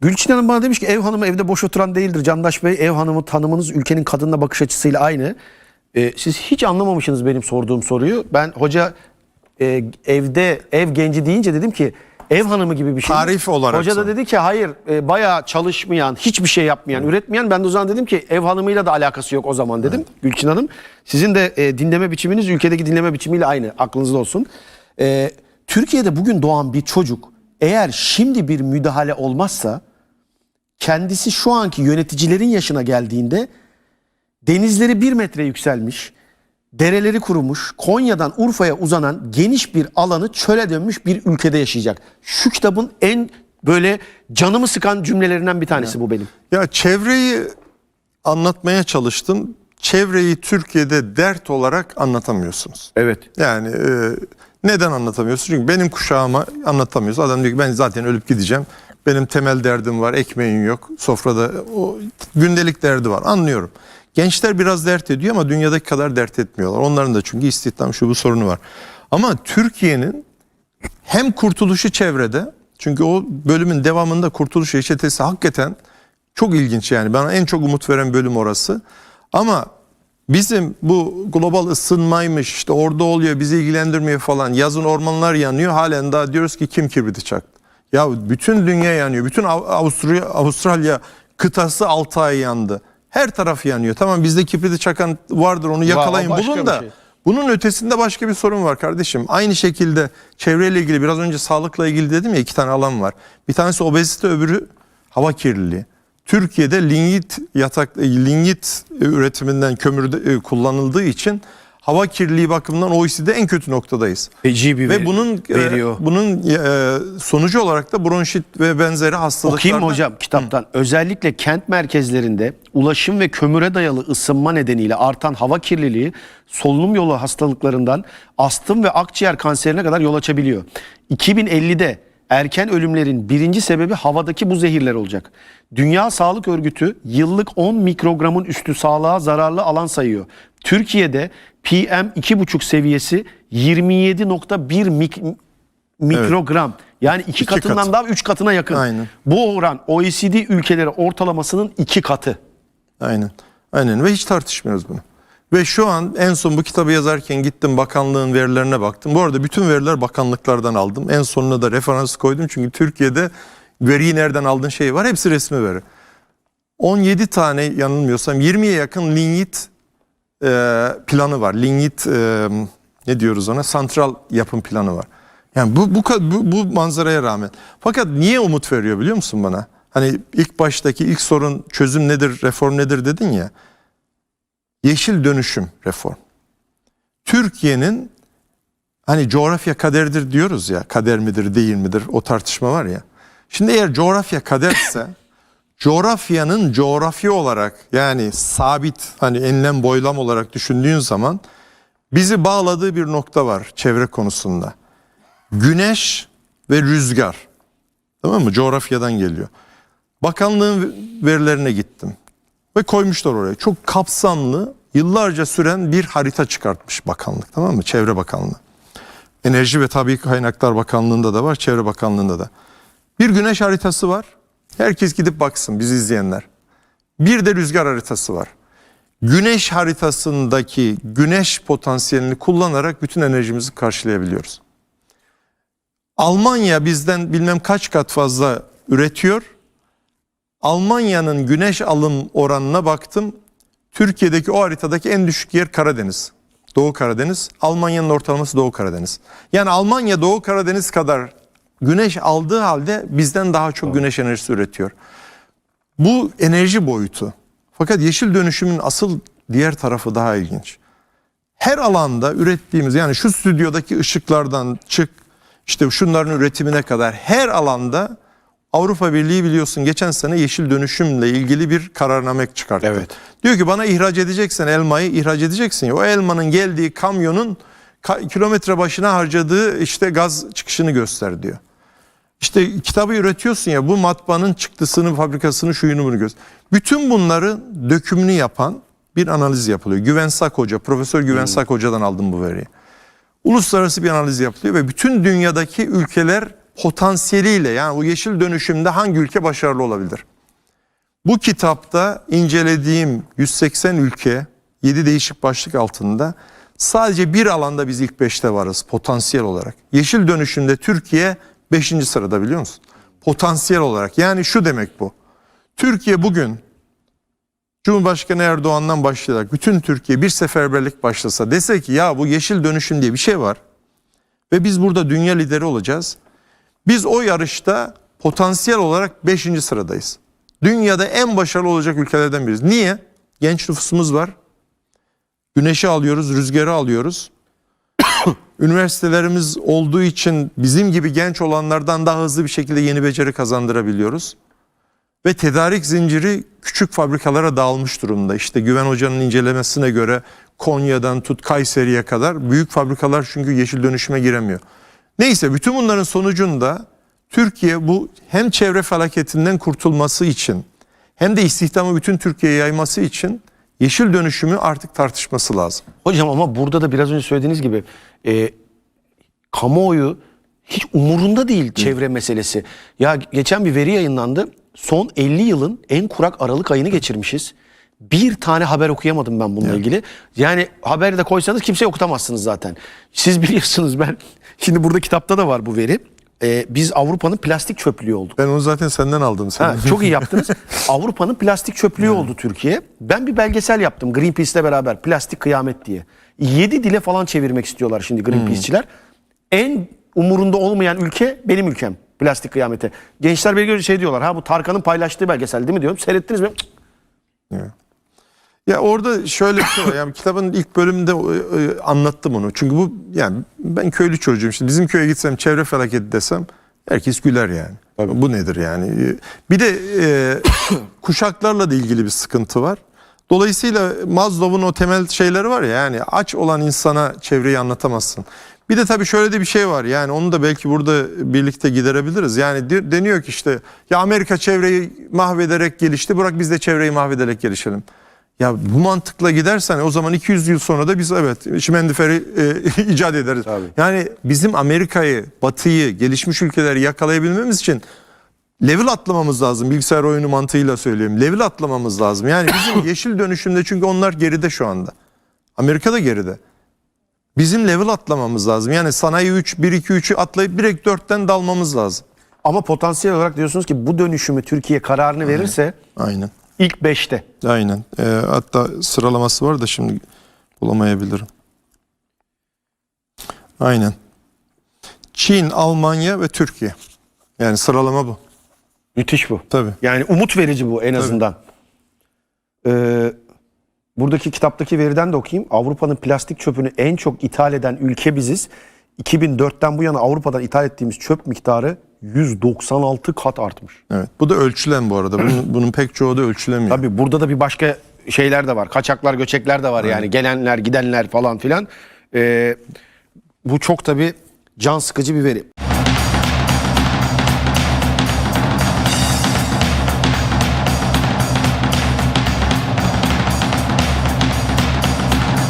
Gülçin Hanım bana demiş ki ev hanımı evde boş oturan değildir. Candaş Bey ev hanımı tanımınız ülkenin kadınla bakış açısıyla aynı. Ee, siz hiç anlamamışsınız benim sorduğum soruyu. Ben hoca e, evde ev genci deyince dedim ki ev hanımı gibi bir şey. Tarif olarak Hoca da dedi ki hayır e, bayağı çalışmayan, hiçbir şey yapmayan, üretmeyen. Ben de o zaman dedim ki ev hanımıyla da alakası yok o zaman dedim Gülçin Hanım. Sizin de e, dinleme biçiminiz ülkedeki dinleme biçimiyle aynı. Aklınızda olsun. E, Türkiye'de bugün doğan bir çocuk eğer şimdi bir müdahale olmazsa kendisi şu anki yöneticilerin yaşına geldiğinde denizleri bir metre yükselmiş, dereleri kurumuş, Konya'dan Urfa'ya uzanan geniş bir alanı çöle dönmüş bir ülkede yaşayacak. Şu kitabın en böyle canımı sıkan cümlelerinden bir tanesi bu benim. Ya çevreyi anlatmaya çalıştım. Çevreyi Türkiye'de dert olarak anlatamıyorsunuz. Evet. Yani e, neden anlatamıyorsun? Çünkü benim kuşağıma anlatamıyorsun. Adam diyor ki ben zaten ölüp gideceğim. Benim temel derdim var, ekmeğin yok. Sofrada o gündelik derdi var. Anlıyorum. Gençler biraz dert ediyor ama dünyadaki kadar dert etmiyorlar. Onların da çünkü istihdam şu bu sorunu var. Ama Türkiye'nin hem kurtuluşu çevrede çünkü o bölümün devamında kurtuluş reçetesi hakikaten çok ilginç yani bana en çok umut veren bölüm orası. Ama bizim bu global ısınmaymış işte orada oluyor bizi ilgilendirmiyor falan yazın ormanlar yanıyor halen daha diyoruz ki kim kibriti çaktı. Ya bütün dünya yanıyor bütün Av- Avusturya, Avustralya kıtası 6 ay yandı. Her taraf yanıyor. Tamam bizde kibriti çakan vardır onu yakalayın başka bulun da. şey. Bunun ötesinde başka bir sorun var kardeşim. Aynı şekilde çevreyle ilgili biraz önce sağlıkla ilgili dedim ya iki tane alan var. Bir tanesi obezite öbürü hava kirliliği. Türkiye'de lignit yatak e, lignit üretiminden kömürde e, kullanıldığı için hava kirliliği bakımından OECD'de en kötü noktadayız. Feci bir Ve veri- bunun e, veriyor. bunun e, sonucu olarak da bronşit ve benzeri hastalıklar. Okuyayım mı hocam kitaptan? Özellikle kent merkezlerinde ulaşım ve kömüre dayalı ısınma nedeniyle artan hava kirliliği solunum yolu hastalıklarından astım ve akciğer kanserine kadar yol açabiliyor. 2050'de erken ölümlerin birinci sebebi havadaki bu zehirler olacak. Dünya Sağlık Örgütü yıllık 10 mikrogramın üstü sağlığa zararlı alan sayıyor. Türkiye'de PM 2,5 seviyesi 27.1 mik- mikrogram. Yani iki, İki katından katı. daha üç katına yakın. Aynen. Bu oran OECD ülkeleri ortalamasının iki katı. Aynen. Aynen ve hiç tartışmıyoruz bunu. Ve şu an en son bu kitabı yazarken gittim bakanlığın verilerine baktım. Bu arada bütün veriler bakanlıklardan aldım. En sonuna da referans koydum çünkü Türkiye'de veriyi nereden aldığın şey var. Hepsi resmi veri. 17 tane yanılmıyorsam 20'ye yakın lignit e, planı var. Lignit e, ne diyoruz ona? Santral yapım planı var. Yani bu, bu bu bu manzaraya rağmen. Fakat niye umut veriyor biliyor musun bana? Hani ilk baştaki ilk sorun çözüm nedir, reform nedir dedin ya. Yeşil dönüşüm reform. Türkiye'nin hani coğrafya kaderdir diyoruz ya. Kader midir, değil midir? O tartışma var ya. Şimdi eğer coğrafya kaderse coğrafyanın coğrafya olarak yani sabit hani enlem boylam olarak düşündüğün zaman bizi bağladığı bir nokta var çevre konusunda. Güneş ve rüzgar. Tamam mı? Coğrafyadan geliyor. Bakanlığın verilerine gittim. Ve koymuşlar oraya. Çok kapsamlı, yıllarca süren bir harita çıkartmış bakanlık. Tamam mı? Çevre Bakanlığı. Enerji ve Tabii Kaynaklar Bakanlığı'nda da var, Çevre Bakanlığı'nda da. Bir güneş haritası var. Herkes gidip baksın, bizi izleyenler. Bir de rüzgar haritası var. Güneş haritasındaki güneş potansiyelini kullanarak bütün enerjimizi karşılayabiliyoruz. Almanya bizden bilmem kaç kat fazla üretiyor. Almanya'nın güneş alım oranına baktım. Türkiye'deki o haritadaki en düşük yer Karadeniz. Doğu Karadeniz. Almanya'nın ortalaması Doğu Karadeniz. Yani Almanya Doğu Karadeniz kadar güneş aldığı halde bizden daha çok güneş enerjisi üretiyor. Bu enerji boyutu. Fakat yeşil dönüşümün asıl diğer tarafı daha ilginç. Her alanda ürettiğimiz yani şu stüdyodaki ışıklardan çık işte şunların üretimine kadar her alanda Avrupa Birliği biliyorsun geçen sene yeşil dönüşümle ilgili bir kararname çıkarttı. Evet. Diyor ki bana ihraç edeceksen elmayı ihraç edeceksin ya o elmanın geldiği kamyonun ka- kilometre başına harcadığı işte gaz çıkışını göster diyor. İşte kitabı üretiyorsun ya bu matbaanın çıktısını, fabrikasını, şuyunu bunu göz. Bütün bunları dökümünü yapan bir analiz yapılıyor. Güven Sak Hoca, Profesör Güven Sak Hoca'dan aldım bu veriyi. Uluslararası bir analiz yapılıyor ve bütün dünyadaki ülkeler potansiyeliyle yani bu yeşil dönüşümde hangi ülke başarılı olabilir? Bu kitapta incelediğim 180 ülke 7 değişik başlık altında sadece bir alanda biz ilk 5'te varız potansiyel olarak. Yeşil dönüşümde Türkiye 5. sırada biliyor musun? Potansiyel olarak yani şu demek bu. Türkiye bugün Cumhurbaşkanı Erdoğan'dan başlayarak bütün Türkiye bir seferberlik başlasa dese ki ya bu yeşil dönüşüm diye bir şey var ve biz burada dünya lideri olacağız. Biz o yarışta potansiyel olarak 5. sıradayız. Dünyada en başarılı olacak ülkelerden biriyiz. Niye? Genç nüfusumuz var. Güneşi alıyoruz, rüzgarı alıyoruz. Üniversitelerimiz olduğu için bizim gibi genç olanlardan daha hızlı bir şekilde yeni beceri kazandırabiliyoruz. Ve tedarik zinciri küçük fabrikalara dağılmış durumda. İşte Güven Hoca'nın incelemesine göre Konya'dan tut Kayseri'ye kadar büyük fabrikalar çünkü yeşil dönüşüme giremiyor. Neyse bütün bunların sonucunda Türkiye bu hem çevre felaketinden kurtulması için hem de istihdamı bütün Türkiye'ye yayması için yeşil dönüşümü artık tartışması lazım. Hocam ama burada da biraz önce söylediğiniz gibi e, kamuoyu hiç umurunda değil çevre meselesi. Ya geçen bir veri yayınlandı. Son 50 yılın en kurak Aralık ayını geçirmişiz. Bir tane haber okuyamadım ben bununla ilgili. Yani haberi de koysanız kimse okutamazsınız zaten. Siz biliyorsunuz ben şimdi burada kitapta da var bu veri. E, biz Avrupa'nın plastik çöplüğü olduk. Ben onu zaten senden aldım. Sen. Ha, çok iyi yaptınız. Avrupa'nın plastik çöplüğü oldu Türkiye. Ben bir belgesel yaptım Greenpeace'le beraber. Plastik kıyamet diye. 7 dile falan çevirmek istiyorlar şimdi Greenpeace'çiler. En umurunda olmayan ülke benim ülkem. Plastik kıyamete. Gençler beni şey diyorlar. Ha bu Tarkan'ın paylaştığı belgesel değil mi diyorum. Seyrettiniz mi? Cık. Ya orada şöyle bir şey var. Yani kitabın ilk bölümünde e, e, anlattım onu. Çünkü bu yani ben köylü çocuğum. Şimdi bizim köye gitsem çevre felaketi desem herkes güler yani. Bu nedir yani? E, Bir de e, kuşaklarla da ilgili bir sıkıntı var. Dolayısıyla Maslow'un o temel şeyleri var ya yani aç olan insana çevreyi anlatamazsın. Bir de tabii şöyle de bir şey var yani onu da belki burada birlikte giderebiliriz. Yani de- deniyor ki işte ya Amerika çevreyi mahvederek gelişti bırak biz de çevreyi mahvederek gelişelim. Ya bu mantıkla gidersen o zaman 200 yıl sonra da biz evet şimendiferi e, icat ederiz. Tabii. Yani bizim Amerika'yı, Batı'yı, gelişmiş ülkeleri yakalayabilmemiz için level atlamamız lazım. Bilgisayar oyunu mantığıyla söyleyeyim. Level atlamamız lazım. Yani bizim yeşil dönüşümde çünkü onlar geride şu anda. Amerika da geride. Bizim level atlamamız lazım. Yani sanayi 3, 1, 2, 3'ü atlayıp direkt 4'ten dalmamız lazım. Ama potansiyel olarak diyorsunuz ki bu dönüşümü Türkiye kararını verirse Aynen. İlk 5'te. Aynen. Ee, hatta sıralaması var da şimdi bulamayabilirim. Aynen. Çin, Almanya ve Türkiye. Yani sıralama bu. Müthiş bu. Tabii. Yani umut verici bu en azından. Ee, buradaki kitaptaki veriden de okuyayım. Avrupa'nın plastik çöpünü en çok ithal eden ülke biziz. 2004'ten bu yana Avrupa'dan ithal ettiğimiz çöp miktarı 196 kat artmış. Evet. Bu da ölçülen bu arada. Bunun, bunun pek çoğu da ölçülemiyor. Tabii burada da bir başka şeyler de var. Kaçaklar, göçekler de var yani. Gelenler, gidenler falan filan. Ee, bu çok tabii can sıkıcı bir veri.